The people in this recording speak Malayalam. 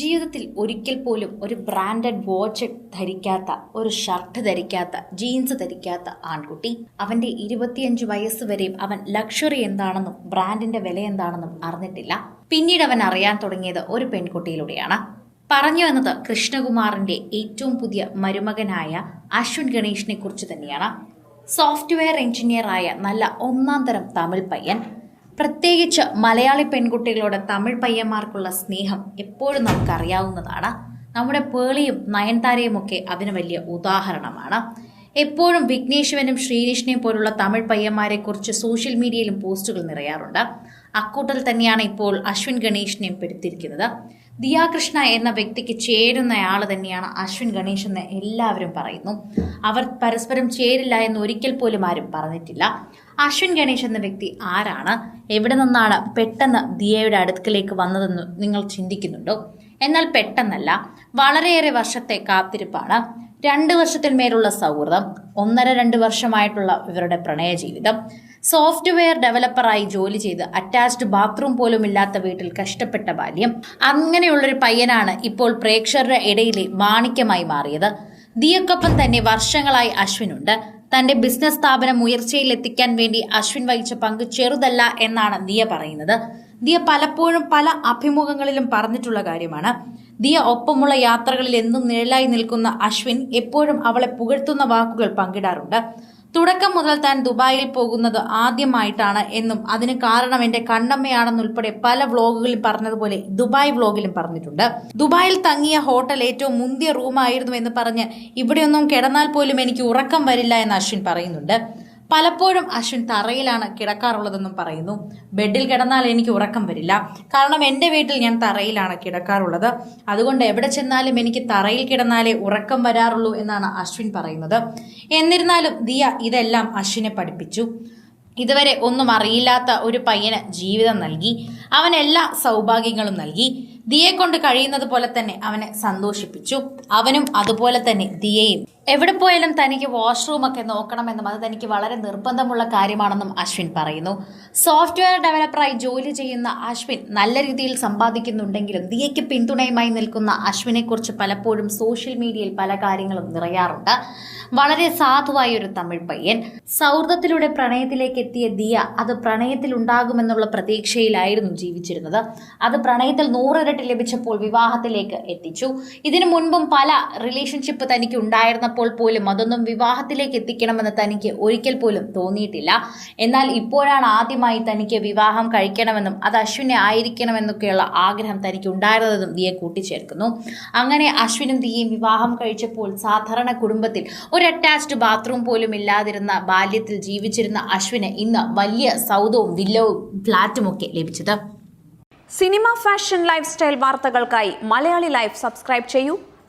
ജീവിതത്തിൽ ഒരിക്കൽ പോലും ഒരു ബ്രാൻഡഡ് വാച്ച് ധരിക്കാത്ത ഒരു ഷർട്ട് ധരിക്കാത്ത ജീൻസ് ധരിക്കാത്ത ആൺകുട്ടി. അവന്റെ ഇരുപത്തിയഞ്ച് വയസ്സ് വരെയും അവൻ ലക്ഷറി എന്താണെന്നും ബ്രാൻഡിന്റെ വില എന്താണെന്നും അറിഞ്ഞിട്ടില്ല. പിന്നീട് അവൻ അറിയാൻ തുടങ്ങിയത് ഒരു പെൺകുട്ടിയിലൂടെയാണ്. പറഞ്ഞു വന്നത് കൃഷ്ണകുമാറിന്റെ ഏറ്റവും പുതിയ മരുമകനായ അശ്വിൻ ഗണേഷിനെ കുറിച്ച് തന്നെയാണ് സോഫ്റ്റ്വെയർ എഞ്ചിനീയറായ നല്ല ഒന്നാം തരം തമിഴ് പയ്യൻ. പ്രത്യേകിച്ച് മലയാളി പെൺകുട്ടികളോട് തമിഴ് പയ്യന്മാർക്കുള്ള സ്നേഹം എപ്പോഴും നമുക്കറിയാവുന്നതാണ്. നമ്മുടെ പേളിയും നയൻതാരയും ഒക്കെ അതിന് വലിയ ഉദാഹരണമാണ്. എപ്പോഴും വിഘ്നേശ്വനും ശ്രീകൃഷ്ണയും പോലുള്ള തമിഴ് പയ്യന്മാരെ കുറിച്ച് സോഷ്യൽ മീഡിയയിലും പോസ്റ്റുകൾ നിറയാറുണ്ട്. അക്കൂട്ടൽ തന്നെയാണ് ഇപ്പോൾ അശ്വിൻ ഗണേഷിനെയും പെടുത്തിയിരിക്കുന്നത് ദിയാകൃഷ്ണ എന്ന വ്യക്തിക്ക് ചേരുന്നയാൾ തന്നെയാണ് അശ്വിൻ ഗണേഷ് എന്ന് എല്ലാവരും പറയുന്നു. അവർ പരസ്പരം ചേരില്ല എന്ന് ഒരിക്കൽ പോലും ആരും പറഞ്ഞിട്ടില്ല. അശ്വിൻ ഗണേഷ് എന്ന വ്യക്തി ആരാണ്? എവിടെ നിന്നാണ് പെട്ടെന്ന് ദിയയുടെ അടുക്കലേക്ക് വന്നതെന്ന് നിങ്ങൾ ചിന്തിക്കുന്നുണ്ടോ? എന്നാൽ പെട്ടെന്നല്ല. വളരെയേറെ വർഷത്തെ കാത്തിരിപ്പാണ്. രണ്ട് വർഷത്തിന്മേലുള്ള സൗഹൃദം ഒന്നര രണ്ട് വർഷമായിട്ടുള്ള ഇവരുടെ പ്രണയ ജീവിതം സോഫ്റ്റ്വെയർ ഡെവലപ്പറായി ജോലി ചെയ്ത് അറ്റാച്ച്ഡ് ബാത്റൂം പോലും ഇല്ലാത്ത വീട്ടിൽ കഷ്ടപ്പെട്ട ബാല്യം. അങ്ങനെയുള്ളൊരു പയ്യനാണ് ഇപ്പോൾ പ്രേക്ഷകരുടെ ഇടയിലെ മാണിക്യമായി മാറിയത്. ദിയക്കൊപ്പം തന്നെ വർഷങ്ങളായി അശ്വിനുണ്ട്. തന്റെ ബിസിനസ് സ്ഥാപനം ഉയർച്ചയിൽ എത്തിക്കാൻ വേണ്ടി അശ്വിൻ വഹിച്ച പങ്ക് ചെറുതല്ല എന്നാണ് ദിയ പറയുന്നത്. ദിയ പലപ്പോഴും പല അഭിമുഖങ്ങളിലും പറഞ്ഞിട്ടുള്ള കാര്യമാണ്. ദിയ ഒപ്പമുള്ള യാത്രകളിൽ എന്നും നിഴലായി നിൽക്കുന്ന അശ്വിൻ എപ്പോഴും അവളെ പുകഴ്ത്തുന്ന വാക്കുകൾ പങ്കിടാറുണ്ട്. തുടക്കം മുതൽ താൻ ദുബായിൽ പോകുന്നത് ആദ്യമായിട്ടാണ് എന്നും അതിന് കാരണം എന്റെ കണ്ണമ്മയാണെന്നുൾപ്പെടെ പല വ്ളോഗുകളിൽ പറഞ്ഞതുപോലെ ദുബായ് വ്ളോഗിലും പറഞ്ഞിട്ടുണ്ട്. ദുബായിൽ തങ്ങിയ ഹോട്ടൽ ഏറ്റവും മുന്തിയ റൂമായിരുന്നു എന്ന് പറഞ്ഞ് ഇവിടെയൊന്നും കിടന്നാൽ പോലും എനിക്ക് ഉറക്കം വരില്ല എന്ന് അശ്വിൻ പറയുന്നുണ്ട്. പലപ്പോഴും അശ്വിൻ തറയിലാണ് കിടക്കാറുള്ളതെന്നും പറയുന്നു. ബെഡിൽ കിടന്നാൽ എനിക്ക് ഉറക്കം വരില്ല. കാരണം എന്റെ വീട്ടിൽ ഞാൻ തറയിലാണ് കിടക്കാറുള്ളത്. അതുകൊണ്ട് എവിടെ ചെന്നാലും എനിക്ക് തറയിൽ കിടന്നാലേ ഉറക്കം വരാറുള്ളൂ എന്നാണ് അശ്വിൻ പറയുന്നത്. എന്നിരുന്നാലും ദിയ ഇതെല്ലാം അശ്വിനെ പഠിപ്പിച്ചു. ഇതുവരെ ഒന്നും അറിയില്ലാത്ത ഒരു പയ്യന് ജീവിതം നൽകി. അവൻ എല്ലാ സൗഭാഗ്യങ്ങളും നൽകി. ദിയെ കൊണ്ട് കഴിയുന്നത് പോലെ തന്നെ അവനെ സന്തോഷിപ്പിച്ചു. അവനും അതുപോലെ തന്നെ ദിയയും എവിടെ പോയാലും തനിക്ക് വാഷ്റൂം ഒക്കെ നോക്കണമെന്നും അത് തനിക്ക് വളരെ നിർബന്ധമുള്ള കാര്യമാണെന്നും അശ്വിൻ പറയുന്നു. സോഫ്റ്റ്വെയർ ഡെവലപ്പറായി ജോലി ചെയ്യുന്ന അശ്വിൻ നല്ല രീതിയിൽ സമ്പാദിക്കുന്നുണ്ടെങ്കിലും ദിയയ്ക്ക് പിന്തുണയുമായി നിൽക്കുന്ന അശ്വിനെക്കുറിച്ച് പലപ്പോഴും സോഷ്യൽ മീഡിയയിൽ പല കാര്യങ്ങളും നിറയാറുണ്ട്. വളരെ സാധുവായ ഒരു തമിഴ് പയ്യൻ. സൗഹൃദത്തിലൂടെ പ്രണയത്തിലേക്ക് എത്തിയ ദിയ അത് പ്രണയത്തിൽ ഉണ്ടാകുമെന്നുള്ള പ്രതീക്ഷയിലായിരുന്നു ജീവിച്ചിരുന്നത്. അത് പ്രണയത്തിൽ നൂറിരട്ടി ലഭിച്ചപ്പോൾ വിവാഹത്തിലേക്ക് എത്തിച്ചു. ഇതിനു മുൻപും പല റിലേഷൻഷിപ്പ് തനിക്ക് ഉണ്ടായിരുന്നപ്പോൾ പോലും അതൊന്നും വിവാഹത്തിലേക്ക് എത്തിക്കണമെന്ന് തനിക്ക് ഒരിക്കൽ പോലും തോന്നിയിട്ടില്ല. എന്നാൽ ഇപ്പോഴാണ് ആദ്യമായി തനിക്ക് വിവാഹം കഴിക്കണമെന്നും അത് അശ്വിനെ ആയിരിക്കണമെന്നൊക്കെയുള്ള ആഗ്രഹം തനിക്ക് ഉണ്ടായിരുന്നതെന്നും ദിയെ കൂട്ടിച്ചേർക്കുന്നു. അങ്ങനെ അശ്വിനും ദിയയും വിവാഹം കഴിച്ചപ്പോൾ സാധാരണ കുടുംബത്തിൽ ഒരു അറ്റാച്ച്ഡ് ബാത്റൂം പോലും ഇല്ലാതിരുന്ന ബാല്യത്തിൽ ജീവിച്ചിരുന്ന അശ്വിന് ഇന്ന് വലിയ സൗദവും വില്ലവും ഫ്ലാറ്റും ഒക്കെ ലഭിച്ചത്. സിനിമ ഫാഷൻ ലൈഫ് സ്റ്റൈൽ വാർത്തകൾക്കായി മലയാളി ലൈഫ് സബ്സ്ക്രൈബ് ചെയ്യൂ.